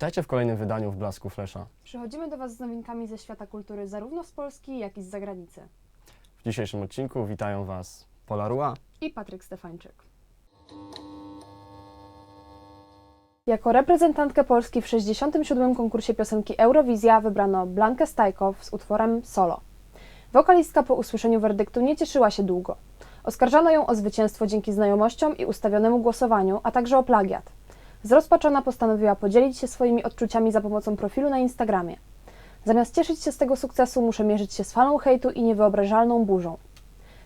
Witajcie w kolejnym wydaniu w Blasku Flesza. Przychodzimy do Was z nowinkami ze świata kultury, zarówno z Polski, jak i z zagranicy. W dzisiejszym odcinku witają Was Pola Rua, I Patryk Stefańczyk. Jako reprezentantkę Polski w 67. konkursie piosenki Eurowizja wybrano Blankę Stajkow z utworem Solo. Wokalistka po usłyszeniu werdyktu nie cieszyła się długo. Oskarżano ją o zwycięstwo dzięki znajomościom i ustawionemu głosowaniu, a także o plagiat. Zrozpaczona postanowiła podzielić się swoimi odczuciami za pomocą profilu na Instagramie. Zamiast cieszyć się z tego sukcesu, muszę mierzyć się z falą hejtu i niewyobrażalną burzą.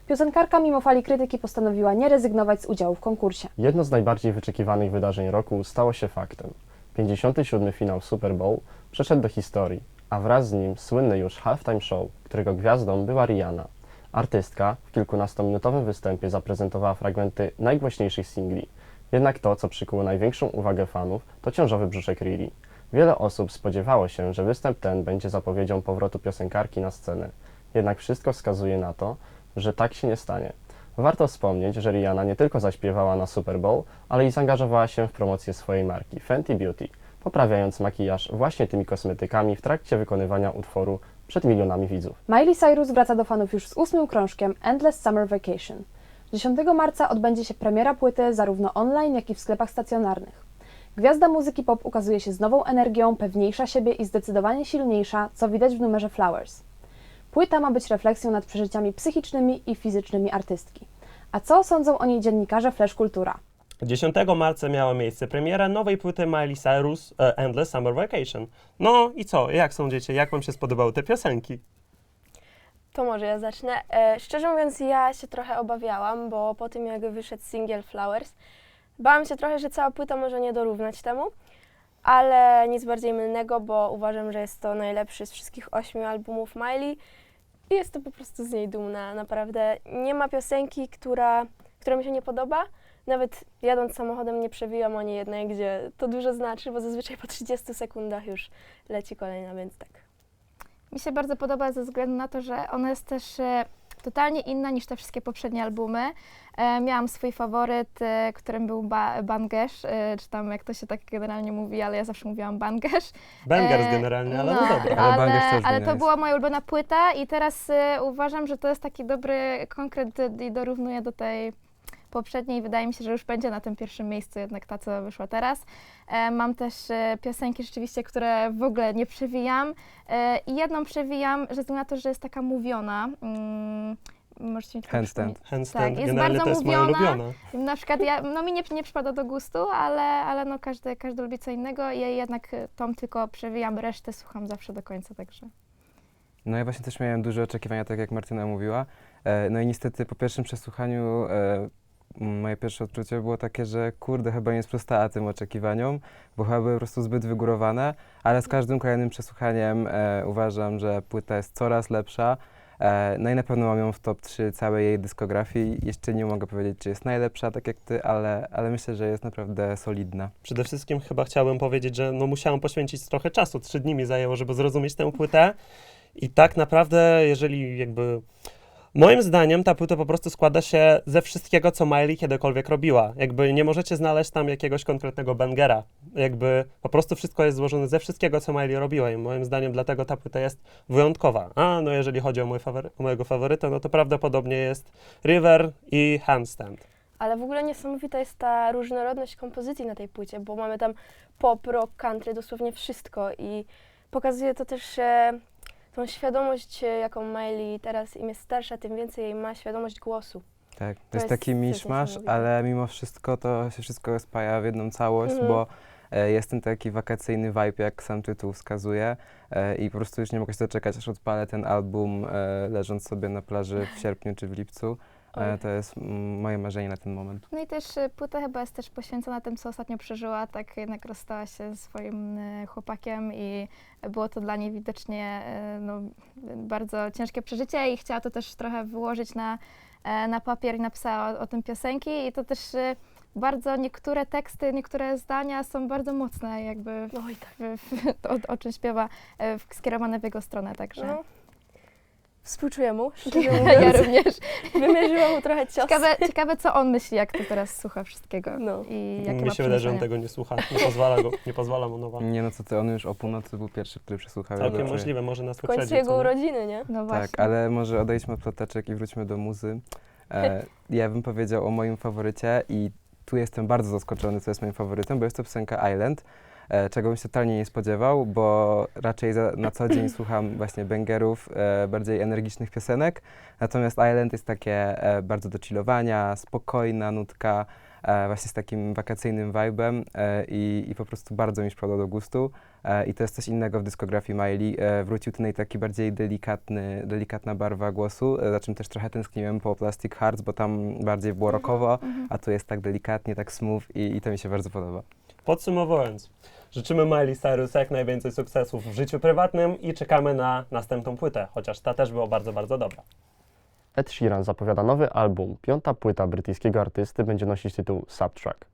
Piosenkarka mimo fali krytyki postanowiła nie rezygnować z udziału w konkursie. Jedno z najbardziej wyczekiwanych wydarzeń roku stało się faktem. 57. finał Super Bowl przeszedł do historii, a wraz z nim słynny już halftime show, którego gwiazdą była Rihanna. Artystka w kilkunastominutowym występie zaprezentowała fragmenty najgłośniejszych singli. Jednak to, co przykuło największą uwagę fanów, to ciążowy brzuszek Riri. Wiele osób spodziewało się, że występ ten będzie zapowiedzią powrotu piosenkarki na scenę. Jednak wszystko wskazuje na to, że tak się nie stanie. Warto wspomnieć, że Rihanna nie tylko zaśpiewała na Super Bowl, ale i zaangażowała się w promocję swojej marki Fenty Beauty, poprawiając makijaż właśnie tymi kosmetykami w trakcie wykonywania utworu przed milionami widzów. Miley Cyrus wraca do fanów już z ósmym krążkiem Endless Summer Vacation. 10 marca odbędzie się premiera płyty zarówno online, jak i w sklepach stacjonarnych. Gwiazda muzyki pop ukazuje się z nową energią, pewniejsza siebie i zdecydowanie silniejsza, co widać w numerze Flowers. Płyta ma być refleksją nad przeżyciami psychicznymi i fizycznymi artystki. A co sądzą o niej dziennikarze Flash Kultura? 10 marca miała miejsce premiera nowej płyty Miley Cyrus e, Endless Summer Vacation. No i co? Jak sądzicie? Jak wam się spodobały te piosenki? To może ja zacznę. E, szczerze mówiąc, ja się trochę obawiałam, bo po tym jak wyszedł singiel Flowers, bałam się trochę, że cała płyta może nie dorównać temu, ale nic bardziej mylnego, bo uważam, że jest to najlepszy z wszystkich ośmiu albumów Miley i jestem po prostu z niej dumna. Naprawdę nie ma piosenki, która, która mi się nie podoba. Nawet jadąc samochodem nie przewijam o niej jednej, gdzie to dużo znaczy, bo zazwyczaj po 30 sekundach już leci kolejna, więc tak. Mi się bardzo podoba ze względu na to, że ona jest też e, totalnie inna niż te wszystkie poprzednie albumy. E, miałam swój faworyt, e, którym był ba Bangesz, e, czy tam jak to się tak generalnie mówi, ale ja zawsze mówiłam Bangesz. Bangers E, generalnie, ale no, no, dobra. Ale Ale, Bangers ale to jest. była moja ulubiona płyta i teraz e, uważam, że to jest taki dobry konkret i dorównuje do tej poprzedniej. Wydaje mi się, że już będzie na tym pierwszym miejscu jednak ta, co wyszła teraz. E, mam też e, piosenki rzeczywiście, które w ogóle nie przewijam e, i jedną przewijam, ze względu na to, że jest taka mówiona. Mm, możecie mi tylko Handstand. przypomnieć. Handstand Tak, jest generalnie bardzo to jest moja mówiona. ulubiona. Na przykład ja, no mi nie, nie przypada do gustu, ale, ale no każdy, każdy lubi co innego. Ja jednak e, tą tylko przewijam, resztę słucham zawsze do końca, także. No ja właśnie też miałem duże oczekiwania, tak jak Martyna mówiła. E, No i niestety po pierwszym przesłuchaniu e, moje pierwsze odczucie było takie, że kurde, chyba nie sprostała tym oczekiwaniom, bo chyba były po prostu zbyt wygórowane, ale z każdym kolejnym przesłuchaniem e, uważam, że płyta jest coraz lepsza. E, no i na pewno mam ją w top 3 całej jej dyskografii. Jeszcze nie mogę powiedzieć, czy jest najlepsza, tak jak ty, ale, ale myślę, że jest naprawdę solidna. Przede wszystkim chyba chciałbym powiedzieć, że no musiałem poświęcić trochę czasu, trzy dni mi zajęło, żeby zrozumieć tę płytę i tak naprawdę, jeżeli jakby... Moim zdaniem ta płyta po prostu składa się ze wszystkiego, co Miley kiedykolwiek robiła. Jakby nie możecie znaleźć tam jakiegoś konkretnego bangera. Jakby po prostu wszystko jest złożone ze wszystkiego, co Miley robiła i moim zdaniem dlatego ta płyta jest wyjątkowa. A no jeżeli chodzi o, mój fawory- o mojego faworyta, no to prawdopodobnie jest River i Handstand. Ale w ogóle niesamowita jest ta różnorodność kompozycji na tej płycie, bo mamy tam pop, rock, country, dosłownie wszystko i pokazuje to też e, tą świadomość, e, jaką Miley teraz im jest starsza, tym więcej jej ma świadomość głosu. Tak, to, To jest jest taki miszmasz, ale mimo wszystko to się wszystko spaja w jedną całość, Mhm. bo e, jest ten taki wakacyjny vibe, jak sam tytuł wskazuje e, i po prostu już nie mogę się doczekać, aż odpalę ten album e, leżąc sobie na plaży w sierpniu czy w lipcu. E, Oj. to jest mm, moje marzenie na ten moment. No i też e, płyta chyba jest też poświęcona tym, co ostatnio przeżyła, tak jednak rozstała się ze swoim e, chłopakiem i było to dla niej widocznie e, no, bardzo ciężkie przeżycie i chciała to też trochę wyłożyć na, e, na papier i napisała o, o tym piosenki i to też bardzo niektóre teksty, niektóre zdania są bardzo mocne jakby Oj tak. w, w, o, o czym śpiewa e, w- skierowane w jego stronę, także. No. Współczuję mu, szczerze Ja mówiąc. również. Wymierzyłam mu trochę cios. Ciekawe, ciekawe, co on myśli, jak to teraz słucha wszystkiego. No. I jakie Mi ma się wydaje, że on tego nie słucha. Nie pozwala, go, nie pozwala mu nowa. Nie no co ty, on już o północy był pierwszy, który przesłuchał. ja Całkiem możliwe, może nas W końcu jego urodziny, nie? No właśnie. Tak, ale może odejdźmy od ploteczek i wróćmy do muzy. E, ja bym powiedział o moim faworycie i tu jestem bardzo zaskoczony, co jest moim faworytem, bo jest to piosenka Island, czego bym się totalnie nie spodziewał, bo raczej za, na co dzień słucham właśnie bangerów, e, bardziej energicznych piosenek, natomiast Island jest takie e, bardzo do chillowania, spokojna nutka, e, właśnie z takim wakacyjnym vibem e, i, i po prostu bardzo mi przypadło do gustu. E, I to jest coś innego w dyskografii Miley. E, wrócił tutaj taki bardziej delikatny, delikatna barwa głosu, e, za czym też trochę tęskniłem po Plastic Hearts, bo tam bardziej było rockowo, Mhm. a tu jest tak delikatnie, tak smooth i, i to mi się bardzo podoba. Podsumowując, życzymy Miley Cyrus jak najwięcej sukcesów w życiu prywatnym i czekamy na następną płytę, chociaż ta też była bardzo, bardzo dobra. Ed Sheeran zapowiada nowy album. Piąta płyta brytyjskiego artysty będzie nosić tytuł Subtrack,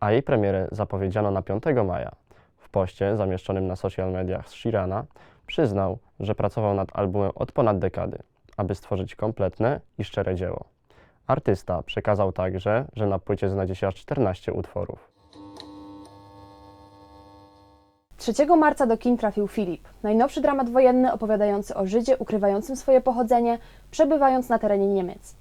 a jej premierę zapowiedziano na 5 maja. W poście zamieszczonym na social mediach Sheerana przyznał, że pracował nad albumem od ponad dekady, aby stworzyć kompletne i szczere dzieło. Artysta przekazał także, że na płycie znajdzie się aż 14 utworów. 3 marca do kin trafił Filip, najnowszy dramat wojenny opowiadający o Żydzie ukrywającym swoje pochodzenie, przebywając na terenie Niemiec.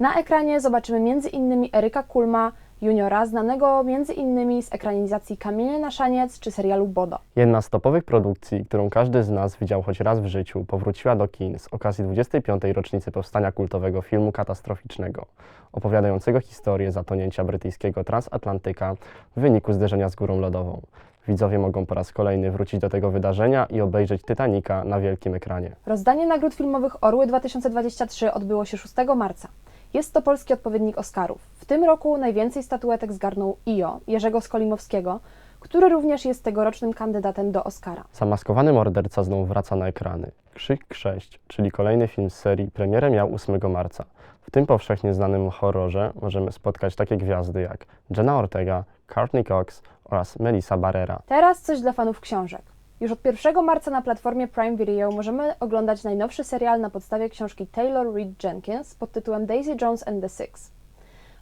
Na ekranie zobaczymy m.in. Eryka Kulma, juniora, znanego m.in. z ekranizacji Kamienie na szaniec czy serialu Bodo. Jedna z topowych produkcji, którą każdy z nas widział choć raz w życiu, powróciła do kin z okazji 25. rocznicy powstania kultowego filmu katastroficznego, opowiadającego historię zatonięcia brytyjskiego transatlantyka w wyniku zderzenia z górą lodową. Widzowie mogą po raz kolejny wrócić do tego wydarzenia i obejrzeć Titanica na wielkim ekranie. Rozdanie nagród filmowych Orły 2023 odbyło się 6 marca. Jest to polski odpowiednik Oscarów. W tym roku najwięcej statuetek zgarnął IO, Jerzego Skolimowskiego, który również jest tegorocznym kandydatem do Oscara. Zamaskowany morderca znów wraca na ekrany. Krzyk 6, czyli kolejny film z serii, premierę miał 8 marca. W tym powszechnie znanym horrorze możemy spotkać takie gwiazdy jak Jenna Ortega, Courtney Cox oraz Melissa Barrera. Teraz coś dla fanów książek. Już od 1 marca na platformie Prime Video możemy oglądać najnowszy serial na podstawie książki Taylor Reid Jenkins pod tytułem Daisy Jones and the Six.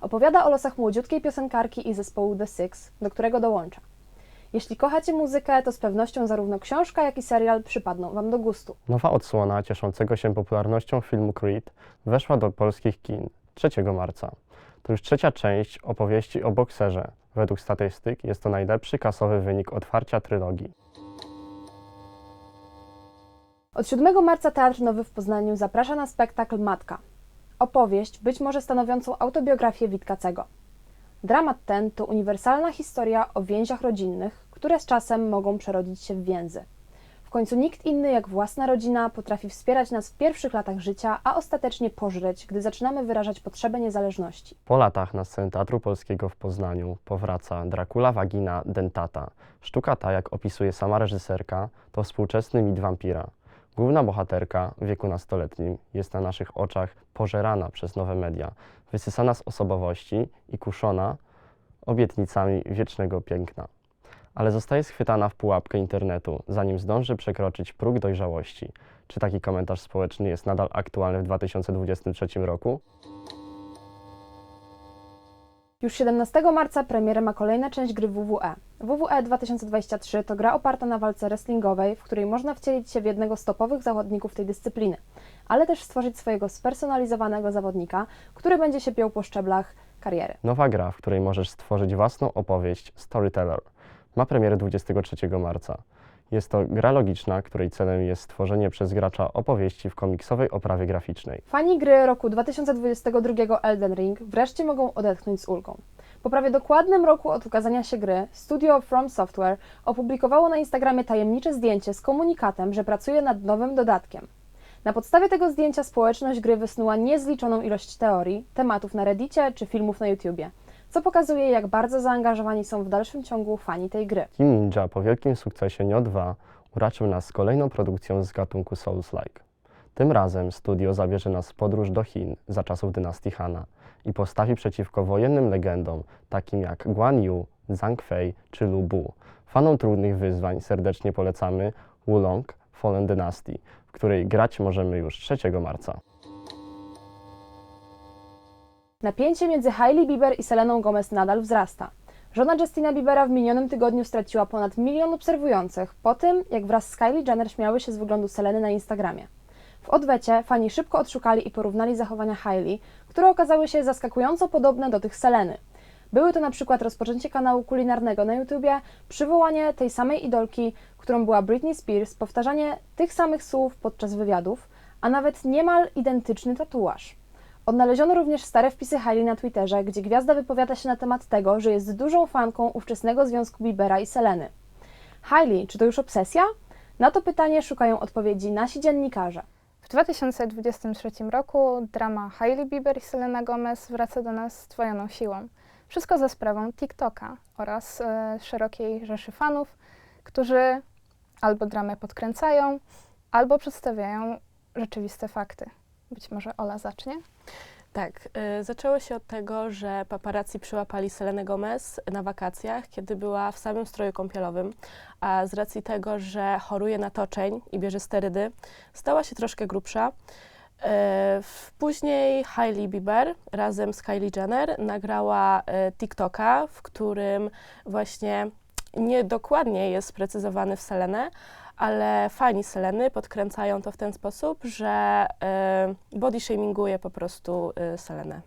Opowiada o losach młodziutkiej piosenkarki i zespołu The Six, do którego dołącza. Jeśli kochacie muzykę, to z pewnością zarówno książka, jak i serial przypadną Wam do gustu. Nowa odsłona cieszącego się popularnością filmu Creed weszła do polskich kin 3 marca. To już trzecia część opowieści o bokserze. Według statystyk jest to najlepszy kasowy wynik otwarcia trylogii. Od 7 marca Teatr Nowy w Poznaniu zaprasza na spektakl Matka. Opowieść, być może stanowiącą autobiografię Witkacego. Dramat ten to uniwersalna historia o więziach rodzinnych, które z czasem mogą przerodzić się w więzy. W końcu nikt inny jak własna rodzina potrafi wspierać nas w pierwszych latach życia, a ostatecznie pożreć, gdy zaczynamy wyrażać potrzebę niezależności. Po latach na scenę Teatru Polskiego w Poznaniu powraca Dracula Vagina Dentata. Sztuka ta, jak opisuje sama reżyserka, to współczesny mit wampira. Główna bohaterka w wieku nastoletnim jest na naszych oczach pożerana przez nowe media, wysysana z osobowości i kuszona obietnicami wiecznego piękna. Ale zostaje schwytana w pułapkę internetu, zanim zdąży przekroczyć próg dojrzałości. Czy taki komentarz społeczny jest nadal aktualny w 2023 roku? Już 17 marca premierę ma kolejna część gry WWE. WWE 2023 to gra oparta na walce wrestlingowej, w której można wcielić się w jednego z topowych zawodników tej dyscypliny, ale też stworzyć swojego spersonalizowanego zawodnika, który będzie się piął po szczeblach kariery. Nowa gra, w której możesz stworzyć własną opowieść Storyteller. Ma premierę 23 marca. Jest to gra logiczna, której celem jest stworzenie przez gracza opowieści w komiksowej oprawie graficznej. Fani gry roku 2022 Elden Ring wreszcie mogą odetchnąć z ulgą. Po prawie dokładnym roku od ukazania się gry, studio From Software opublikowało na Instagramie tajemnicze zdjęcie z komunikatem, że pracuje nad nowym dodatkiem. Na podstawie tego zdjęcia społeczność gry wysnuła niezliczoną ilość teorii, tematów na Reddicie czy filmów na YouTubie, co pokazuje, jak bardzo zaangażowani są w dalszym ciągu fani tej gry. Team Ninja po wielkim sukcesie Nioh 2 uraczył nas kolejną produkcją z gatunku Souls-like. Tym razem studio zabierze nas w podróż do Chin za czasów dynastii Hana i postawi przeciwko wojennym legendom takim jak Guan Yu, Zhang Fei czy Lu Bu. Fanom trudnych wyzwań serdecznie polecamy Wulong Fallen Dynasty, w której grać możemy już 3 marca. Napięcie między Hailey Bieber i Seleną Gomez nadal wzrasta. Żona Justina Biebera w minionym tygodniu straciła ponad milion obserwujących po tym, jak wraz z Kylie Jenner śmiały się z wyglądu Seleny na Instagramie. W odwecie fani szybko odszukali i porównali zachowania Hailey, które okazały się zaskakująco podobne do tych Seleny. Były to na przykład rozpoczęcie kanału kulinarnego na YouTubie, przywołanie tej samej idolki, którą była Britney Spears, powtarzanie tych samych słów podczas wywiadów, a nawet niemal identyczny tatuaż. Odnaleziono również stare wpisy Hailey na Twitterze, gdzie gwiazda wypowiada się na temat tego, że jest dużą fanką ówczesnego związku Biebera i Seleny. Hailey, czy to już obsesja? Na to pytanie szukają odpowiedzi nasi dziennikarze. W 2023 roku drama Hailey Bieber i Selena Gomez wraca do nas z dwojoną siłą. Wszystko za sprawą TikToka oraz e, szerokiej rzeszy fanów, którzy albo dramę podkręcają, albo przedstawiają rzeczywiste fakty. Być może Ola zacznie? Tak, y, zaczęło się od tego, że paparazzi przyłapali Selenę Gomez na wakacjach, kiedy była w samym stroju kąpielowym, a z racji tego, że choruje na toczeń i bierze sterydy, stała się troszkę grubsza. Y, Później Hailey Bieber razem z Kylie Jenner nagrała y, TikToka, w którym właśnie niedokładnie jest sprecyzowany w Selenę, ale fani Seleny podkręcają to w ten sposób, że y, body shaminguje po prostu y, Selenę.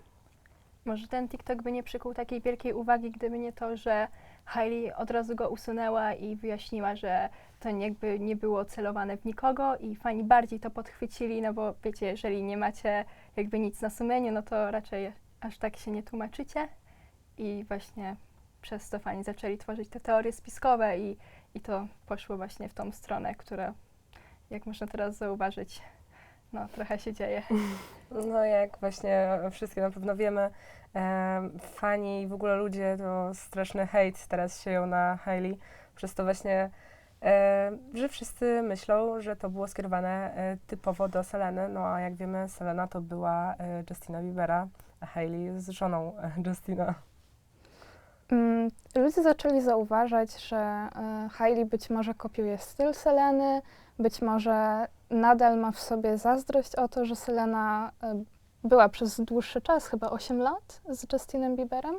Może ten TikTok by nie przykuł takiej wielkiej uwagi, gdyby nie to, że Hailey od razu go usunęła i wyjaśniła, że to jakby nie było celowane w nikogo i fani bardziej to podchwycili, no bo wiecie, jeżeli nie macie jakby nic na sumieniu, no to raczej aż tak się nie tłumaczycie i właśnie przez to fani zaczęli tworzyć te teorie spiskowe i, i to poszło właśnie w tą stronę, która jak można teraz zauważyć, no trochę się dzieje. No jak właśnie wszystkie na pewno wiemy, em, fani i w ogóle ludzie to straszny hejt teraz sieją na Hailey, przez to właśnie, e, że wszyscy myślą, że to było skierowane e, typowo do Seleny, no a jak wiemy Selena to była e, Justina Biebera, a Hailey jest żoną e, Justina. Mm, Ludzie zaczęli zauważać, że e, Hailey być może kopiuje styl Seleny, być może nadal ma w sobie zazdrość o to, że Selena e, była przez dłuższy czas, chyba 8 lat, z Justinem Bieberem.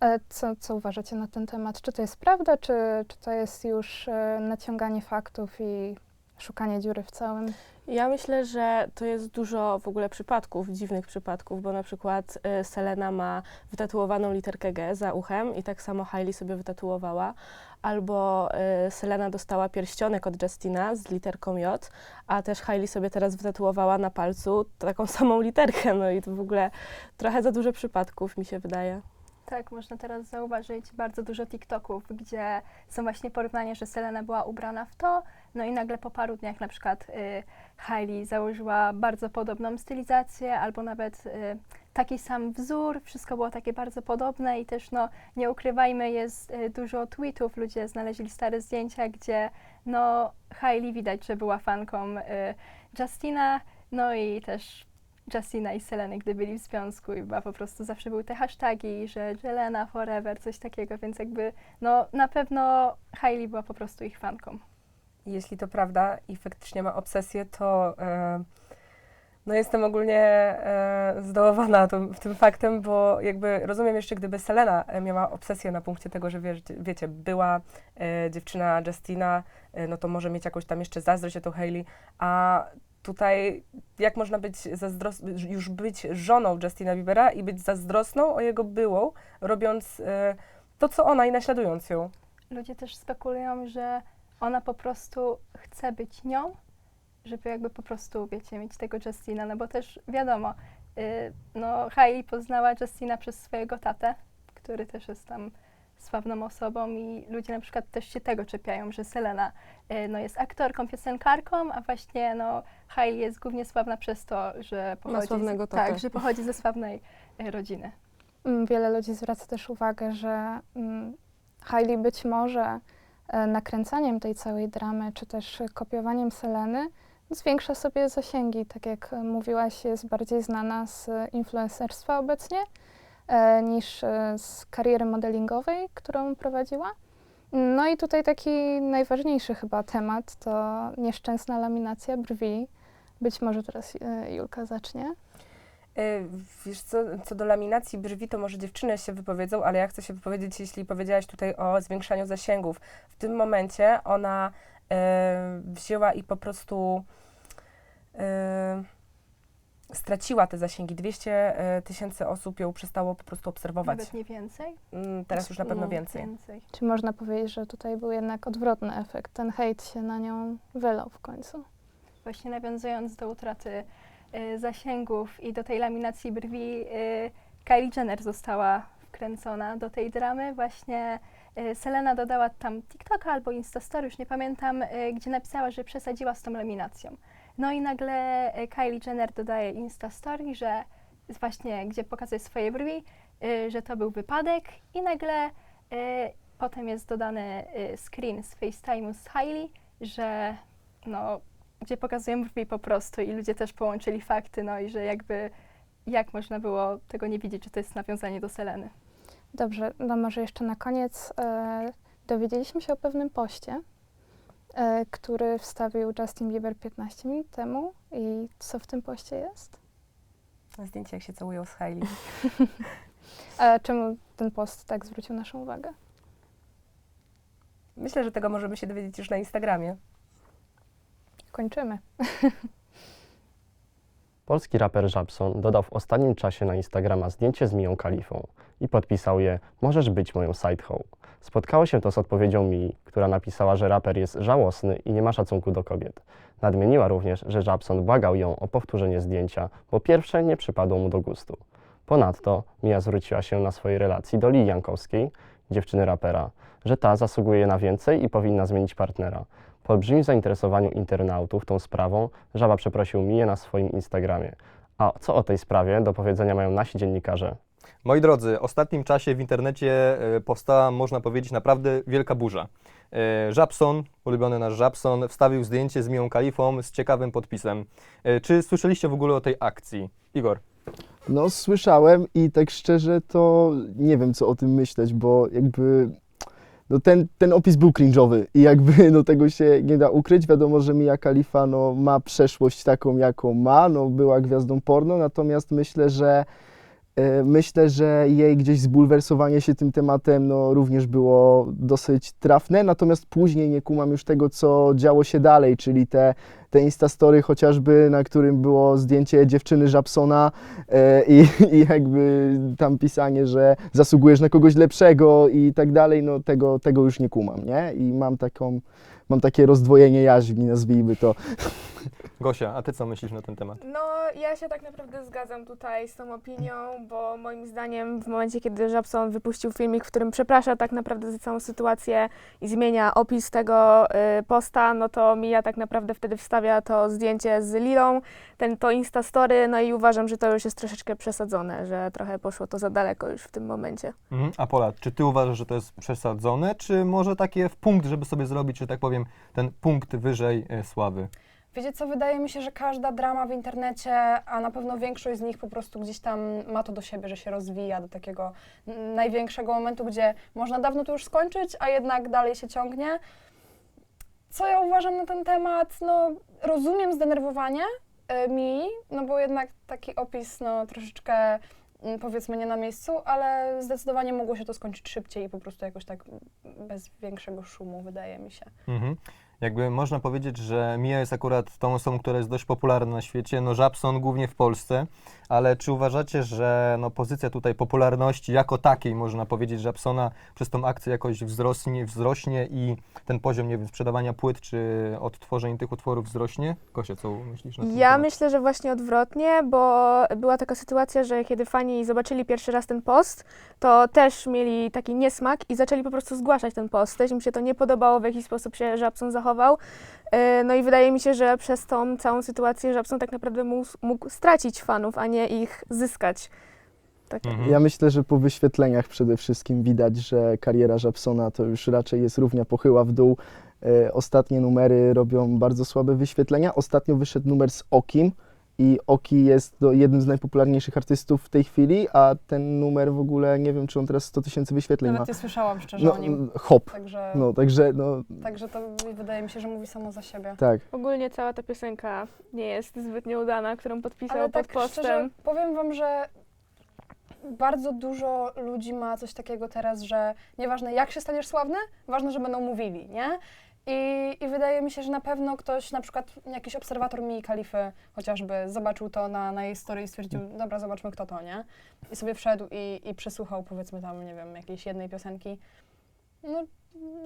E, Co, co uważacie na ten temat? Czy to jest prawda, czy, czy to jest już naciąganie faktów i szukanie dziury w całym? Ja myślę, że to jest dużo w ogóle przypadków, dziwnych przypadków, bo na przykład y, Selena ma wytatuowaną literkę G za uchem i tak samo Hailey sobie wytatuowała, albo y, Selena dostała pierścionek od Justina z literką J, a też Hailey sobie teraz wytatuowała na palcu taką samą literkę, no i to w ogóle trochę za dużo przypadków mi się wydaje. Tak, można teraz zauważyć bardzo dużo TikToków, gdzie są właśnie porównania, że Selena była ubrana w to, no i nagle po paru dniach na przykład y, Hailey założyła bardzo podobną stylizację, albo nawet y, taki sam wzór, wszystko było takie bardzo podobne i też no nie ukrywajmy, jest y, dużo tweetów, ludzie znaleźli stare zdjęcia, gdzie no Hailey widać, że była fanką y, Justina, no i też Justina i Seleny, gdy byli w związku i była po prostu zawsze były te hasztagi, że Jelena forever, coś takiego, więc jakby no na pewno Hailey była po prostu ich fanką. Jeśli to prawda i faktycznie ma obsesję, to e, no jestem ogólnie e, zdołowana tym, tym faktem, bo jakby rozumiem jeszcze, gdyby Selena e, miała obsesję na punkcie tego, że wiesz, wiecie, była e, dziewczyna Justina, e, no to może mieć jakąś tam jeszcze zazdrość o tą Hailey, a tutaj jak można być zazdros- już być żoną Justina Biebera i być zazdrosną o jego byłą, robiąc e, to, co ona i naśladując ją. Ludzie też spekulują, że ona po prostu chce być nią, żeby jakby po prostu, wiecie, mieć tego Justina, no bo też wiadomo, y, no Hailey poznała Justina przez swojego tatę, który też jest tam sławną osobą i ludzie na przykład też się tego czepiają, że Selena y, no, jest aktorką, piosenkarką, a właśnie no Hailey jest głównie sławna przez to, że pochodzi, sławnego z, tak, że pochodzi ze sławnej y, rodziny. Mm, Wiele ludzi zwraca też uwagę, że mm, Hailey być może e, nakręcaniem tej całej dramy, czy też e, kopiowaniem Seleny zwiększa sobie zasięgi. Tak jak e, mówiłaś, jest bardziej znana z e, influencerstwa obecnie e, niż e, z kariery modelingowej, którą prowadziła. No i tutaj taki najważniejszy chyba temat to nieszczęsna laminacja brwi. Być może teraz e, Julka zacznie. Y, Wiesz co, co do laminacji brwi, to może dziewczyny się wypowiedzą, ale ja chcę się wypowiedzieć, jeśli powiedziałaś tutaj o zwiększaniu zasięgów. W tym momencie ona e, wzięła i po prostu e, straciła te zasięgi. 200 e, tysięcy osób ją przestało po prostu obserwować. Nawet nie więcej? Mm, Teraz już na pewno No, więcej. więcej. Czy można powiedzieć, że tutaj był jednak odwrotny efekt? Ten hejt się na nią wylał w końcu. Właśnie nawiązując do utraty y, zasięgów i do tej laminacji brwi, y, Kylie Jenner została wkręcona do tej dramy. Właśnie y, Selena dodała tam TikToka albo Instastory, już nie pamiętam, y, gdzie napisała, że przesadziła z tą laminacją. No i nagle y, Kylie Jenner dodaje Instastory, że właśnie, gdzie pokazuje swoje brwi, y, że to był wypadek i nagle y, potem jest dodany screen z FaceTime'u z Hailey, że no, gdzie pokazują brwi po prostu i ludzie też połączyli fakty, no i że jakby jak można było tego nie widzieć, że to jest nawiązanie do Seleny. Dobrze, no może jeszcze na koniec e, dowiedzieliśmy się o pewnym poście, e, który wstawił Justin Bieber 15 minut temu. I co w tym poście jest? Zdjęcie, jak się całują z Hailey. E, czemu ten post tak zwrócił naszą uwagę? Myślę, że tego możemy się dowiedzieć już na Instagramie. Kończymy. Polski raper Żabson dodał w ostatnim czasie na Instagrama zdjęcie z Miją Kalifą i podpisał je Możesz być moją sidehoe. Spotkało się to z odpowiedzią Mii, która napisała, że raper jest żałosny i nie ma szacunku do kobiet. Nadmieniła również, że Żabson błagał ją o powtórzenie zdjęcia, bo pierwsze nie przypadło mu do gustu. Ponadto Mia zwróciła się na swojej relacji do Lii Jankowskiej, dziewczyny rapera, że ta zasługuje na więcej i powinna zmienić partnera. Po olbrzymim zainteresowaniu internautów tą sprawą, Żaba przeprosił Miję na swoim Instagramie. A co o tej sprawie do powiedzenia mają nasi dziennikarze? Moi drodzy, w ostatnim czasie w internecie e, powstała, można powiedzieć, naprawdę wielka burza. E, Żabson, ulubiony nasz Żabson, wstawił zdjęcie z Miją Kalifą z ciekawym podpisem. E, Czy słyszeliście w ogóle o tej akcji? Igor. No, słyszałem i tak szczerze to nie wiem, co o tym myśleć, bo jakby no ten, ten opis był cringe'owy i jakby no tego się nie da ukryć. Wiadomo, że Mia Khalifa no, ma przeszłość taką, jaką ma, no była gwiazdą porno, natomiast myślę, że myślę, że jej gdzieś zbulwersowanie się tym tematem no, również było dosyć trafne, natomiast później nie kumam już tego, co działo się dalej, czyli te, te instastory chociażby, na którym było zdjęcie dziewczyny Żabsona, E, i, i jakby tam pisanie, że zasługujesz na kogoś lepszego i tak dalej, no tego, tego już nie kumam, nie? I mam taką, mam takie rozdwojenie jaźni, nazwijmy to. Gosia, a ty co myślisz na ten temat? No, ja się tak naprawdę zgadzam tutaj z tą opinią, bo moim zdaniem w momencie, kiedy Żabson wypuścił filmik, w którym przeprasza tak naprawdę za całą sytuację i zmienia opis tego y, posta, no to Mija tak naprawdę wtedy wstawia to zdjęcie z Lilą, ten to Instastory, no i uważam, że to już jest troszeczkę przesadzone, że trochę poszło to za daleko już w tym momencie. Mhm. A Pola, czy ty uważasz, że to jest przesadzone, czy może takie w punkt, żeby sobie zrobić, że tak powiem, ten punkt wyżej e, sławy? Wiecie co, wydaje mi się, że każda drama w internecie, a na pewno większość z nich po prostu gdzieś tam ma to do siebie, że się rozwija do takiego największego momentu, gdzie można dawno to już skończyć, a jednak dalej się ciągnie. Co ja uważam na ten temat? No, rozumiem zdenerwowanie y, mi, no bo jednak taki opis, no, troszeczkę mm, powiedzmy nie na miejscu, ale zdecydowanie mogło się to skończyć szybciej i po prostu jakoś tak bez większego szumu, wydaje mi się. Mhm. Jakby można powiedzieć, że Mia jest akurat tą osobą, która jest dość popularna na świecie, no Żabson głównie w Polsce, ale czy uważacie, że no, pozycja tutaj popularności jako takiej, można powiedzieć, Żabsona przez tą akcję jakoś wzrośnie, wzrośnie i ten poziom, nie wiem, sprzedawania płyt czy odtworzeń tych utworów wzrośnie? Gosia, co myślisz na ten Ja temat? myślę, że właśnie odwrotnie, bo była taka sytuacja, że kiedy fani zobaczyli pierwszy raz ten post, to też mieli taki niesmak i zaczęli po prostu zgłaszać ten post. Też im się to nie podobało, w jaki sposób się Żabson zachował. E, No i wydaje mi się, że przez tą całą sytuację Żabson tak naprawdę mógł, mógł stracić fanów, a nie ich zyskać. Tak. Mhm. Ja myślę, że po wyświetleniach przede wszystkim widać, że kariera Żabsona to już raczej jest równia pochyła w dół. E, Ostatnie numery robią bardzo słabe wyświetlenia. Ostatnio wyszedł numer z Okim i Oki jest do, jednym z najpopularniejszych artystów w tej chwili, a ten numer w ogóle, nie wiem, czy on teraz 100 tysięcy wyświetleń ma. Nawet nie słyszałam szczerze No, o nim. hop. Także, No, także, no, także to wydaje mi się, że mówi samo za siebie. tak. Ogólnie cała ta piosenka nie jest zbytnio udana, którą podpisał Ale pod tak postem. szczerze powiem wam, że bardzo dużo ludzi ma coś takiego teraz, że nieważne jak się staniesz sławny, ważne, że będą mówili, nie? I, I wydaje mi się, że na pewno ktoś, na przykład jakiś obserwator Mii Kalify chociażby zobaczył to na, na jej story i stwierdził, dobra, zobaczmy kto to, nie? I sobie wszedł i, i przesłuchał powiedzmy tam, nie wiem, jakiejś jednej piosenki. No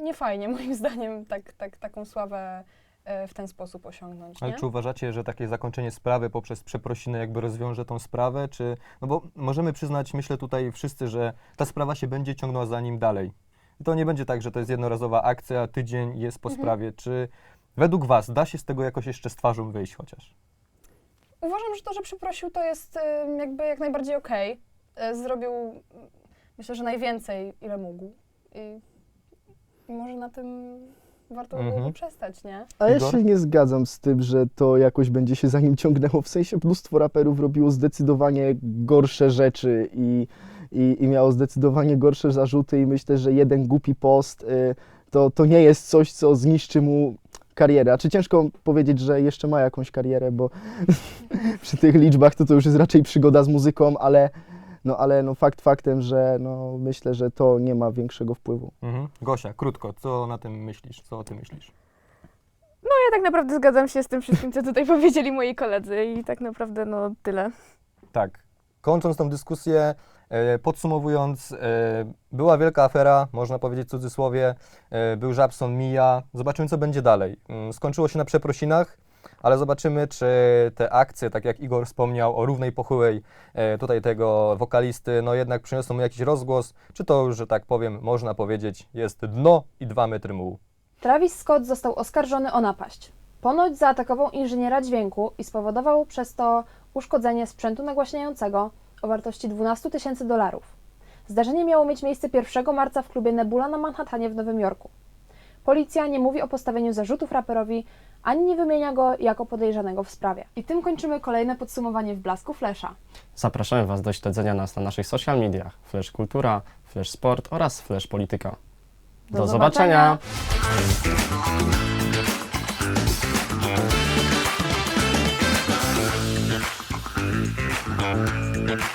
nie fajnie moim zdaniem tak, tak, taką sławę e, w ten sposób osiągnąć, Ale nie? czy uważacie, że takie zakończenie sprawy poprzez przeprosiny jakby rozwiąże tą sprawę, czy... No bo możemy przyznać, myślę tutaj wszyscy, że ta sprawa się będzie ciągnęła za nim dalej. I to nie będzie tak, że to jest jednorazowa akcja, tydzień jest po Mhm. sprawie. Czy według was da się z tego jakoś jeszcze z twarzą wyjść chociaż? Uważam, że to, że przeprosił, to jest jakby jak najbardziej okej. E, Zrobił, mm, myślę, że najwięcej, ile mógł. I, i może na tym warto Mhm. byłoby przestać, nie? A ja się nie zgadzam z tym, że to jakoś będzie się za nim ciągnęło. W sensie mnóstwo raperów robiło zdecydowanie gorsze rzeczy i, i, i miało zdecydowanie gorsze zarzuty i myślę, że jeden głupi post y, to, to nie jest coś, co zniszczy mu karierę. A czy ciężko powiedzieć, że jeszcze ma jakąś karierę, bo przy tych liczbach to to już jest raczej przygoda z muzyką, ale no, ale no fakt faktem, że no, myślę, że to nie ma większego wpływu. Mhm. Gosia, krótko, co na tym myślisz? Co o tym myślisz? No ja tak naprawdę zgadzam się z tym wszystkim, co tutaj powiedzieli moi koledzy i tak naprawdę no tyle. Tak. Kończąc tą dyskusję, podsumowując, e, była wielka afera, można powiedzieć w cudzysłowie, e, był Żabson, Mija. Zobaczymy, co będzie dalej. Mm, Skończyło się na przeprosinach, ale zobaczymy, czy te akcje, tak jak Igor wspomniał o równej pochyłej e, tutaj tego wokalisty, no jednak przyniosą mu jakiś rozgłos, czy to już, że tak powiem, można powiedzieć, jest dno i dwa metry mułu. Travis Scott został oskarżony o napaść. Ponoć zaatakował inżyniera dźwięku i spowodował przez to uszkodzenie sprzętu nagłaśniającego o wartości 12 tysięcy dolarów. Zdarzenie miało mieć miejsce 1 marca w klubie Nebula na Manhattanie w Nowym Jorku. Policja nie mówi o postawieniu zarzutów raperowi, ani nie wymienia go jako podejrzanego w sprawie. I tym kończymy kolejne podsumowanie w Blasku Flesza. Zapraszamy Was do śledzenia nas na naszych social mediach Flash Kultura, Flash Sport oraz Flash Polityka. Do do zobaczenia. zobaczenia.